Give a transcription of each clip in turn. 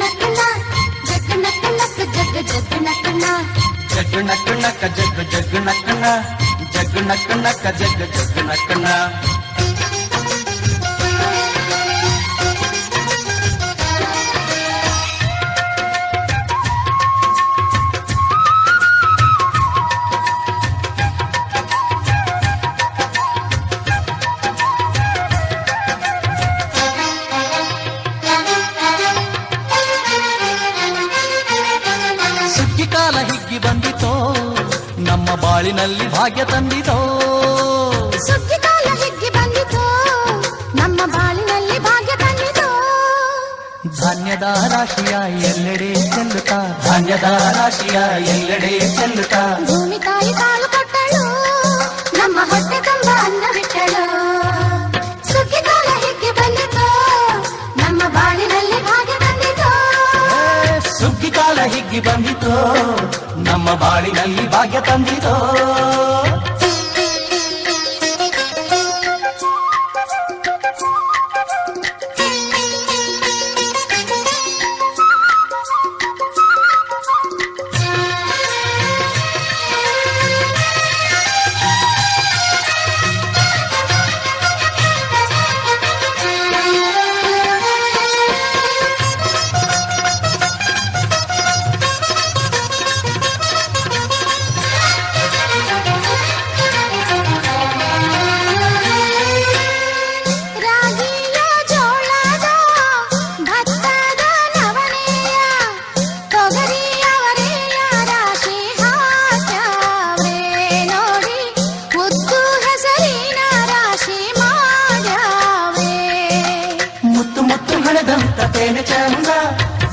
నక్కనా jug నక్క నక్క jug jug నక్కనా jug నక్క నక్క జగ్గు జగ్గు నక్కనా జగ్గు నక్క నక్క జగ్గు జగ్గు ಕಾಲ ಬಂದಿತೋ ನಮ್ಮ ಬಾಳಿನಲ್ಲಿ ಭಾಗ್ಯ ತಂದಿತೋ. ಸುಗ್ಗಿ ಕಾಲ ಹಿಗ್ಗಿ ಬಂದಿತು ನಮ್ಮ ಬಾಳಿನಲ್ಲಿ ಭಾಗ್ಯ ತಂದಿತು. ಧಾನ್ಯದ ರಾಶಿಯ ಎಲ್ಲೆಡೆ ಚೆಲ್ಲುತ್ತಾ ಧಾನ್ಯದ ರಾಶಿಯ ಎಲ್ಲೆಡೆ ಚೆಲ್ಲುತ್ತಾ. ಭೂಮಿ ತಾಯಿ ಕಾಳು ಕೊಟ್ಟಳು ನಮ್ಮ ಹೊಟ್ಟೆ ತುಂಬ ಅನ್ನ ಬಾಳಿನಲ್ಲಿ ಭಾಗ್ಯ ತಂದಿತೋ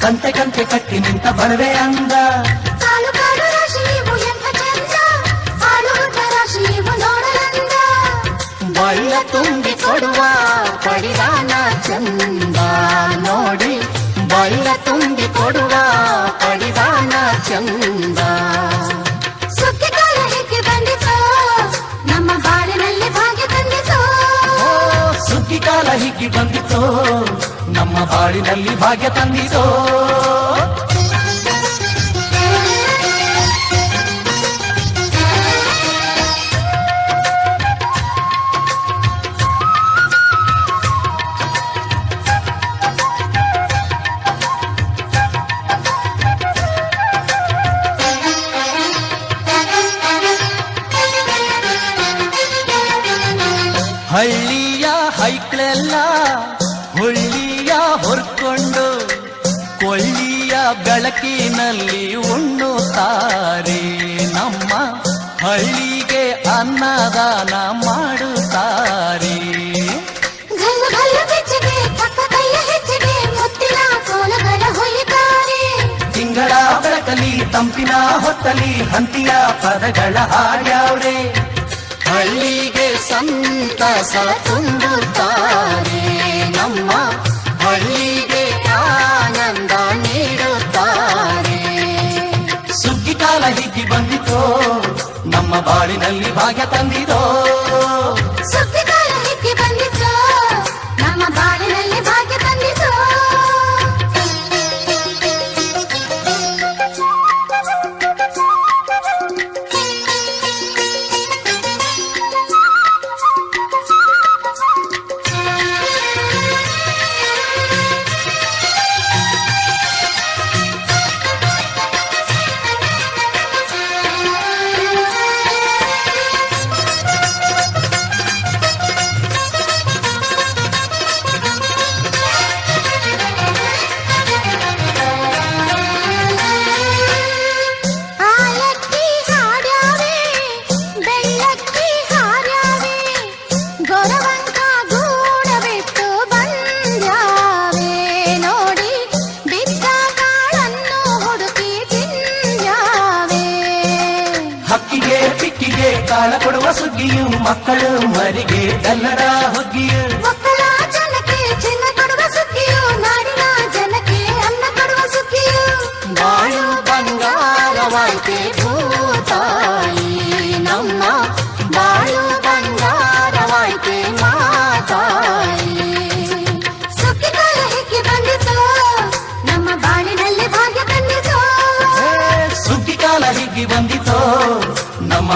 ಕಂತೆ ಕಂತೆ ಕಟ್ಟಿ ನಿಂತ ಬಣವೆ ಅಂದ. ಬಳ್ಳ ತುಂಬಿ ಕೊಡುವ ಪಡಿದಾನ ಚಂದ. ನೋಡಿ ಬಳ್ಳ ತುಂಬಿ ಕೊಡುವ ಪಡಿದಾನ ಚಂದ. ಸುಗ್ಗಿ ಕಾಲ ಹೇಗೆ ಬಂದಿತು? ನಮ್ಮ ಬಾಳಿನಲ್ಲಿ ಭಾಗ್ಯ ತಂದಿತೋ ಹಳ್ಳಿಯ ಹೈಕ್ಲೆಲ್ಲ ಕಾಲ ಬೆಳಕಿನಲ್ಲಿ ಉಣ್ಣುತ್ತಾರೆ. ನಮ್ಮ ಹಳ್ಳಿಗೆ ಅನ್ನದಾನ ಮಾಡುತ್ತಾರೆ. ತಿಂಗಳ ಬೆಳಕಲಿ ತಂಪಿನ ಹೊತ್ತಲಿ ಹಂತಿಯ ಪದಗಳ ಹಾಡ್ಯಾವ್ರೆ. ಹಳ್ಳಿಗೆ ಸಂತಸ ತುಂಬುತ್ತಾರೆ. ನಮ್ಮ ಹಳ್ಳಿಗೆ ಹಿಗ್ಗಿ ಬಂದಿತೋ ನಮ್ಮ ಬಾಳಿನಲ್ಲಿ ಭಾಗ್ಯ ತಂದಿದೋ. ಕಾಳ ಕೊಡುವ ಸುಗ್ಗಿಯು ಮಕ್ಕಳು ಮರಿಗೆ ಕನ್ನಡ ಹುಗ್ಗಿಯು.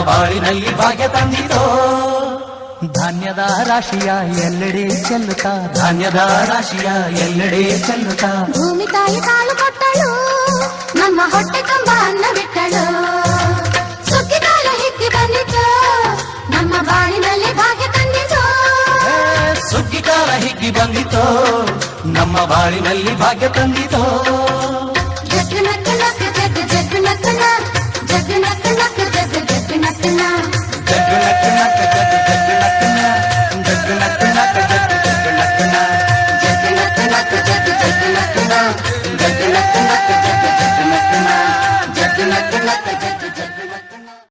ಬಾಳಿನಲ್ಲಿ ಭಾಗ್ಯ ತಂದಿತೋ. ಧಾನ್ಯದ ರಾಶಿಯ ಎಲ್ಲೆಡೆ ಚೆಲ್ಲುತ್ತಾ. ಧಾನ್ಯದ ರಾಶಿಯ ಎಲ್ಲೆಡೆ ಚೆಲ್ಲುತ್ತಾ. ಭೂಮಿ ತಾಯಿ ಕಾಲು ಕೊಟ್ಟಳು ನಮ್ಮ ಹೊಟ್ಟೆ ಕಂಬ ಅನ್ನ ಬಿಟ್ಟಳು. ಸುಗ್ಗಿ ಕಾಲ ಹಿಗ್ಗಿ ಬಂದಿತು ನಮ್ಮ ಬಾಳಿನಲ್ಲಿ ಭಾಗ್ಯ ತಂದಿತು ಏ, ಸುಗ್ಗಿ ಕಾಲ ಹಿಗ್ಗಿ ಬಂದಿತೋ ನಮ್ಮ ಬಾಳಿನಲ್ಲಿ ಭಾಗ್ಯ ತಂದಿತು ಜಗ್ ನಕ್ಕ ನಕ್ಕ ಜಗ್ ಜಗ್ ನಕ್ಕ ನಕ್ ಜಗ್ ನಕ್ ನಕ್ நட்டு நட்டு நட்டு நட்டு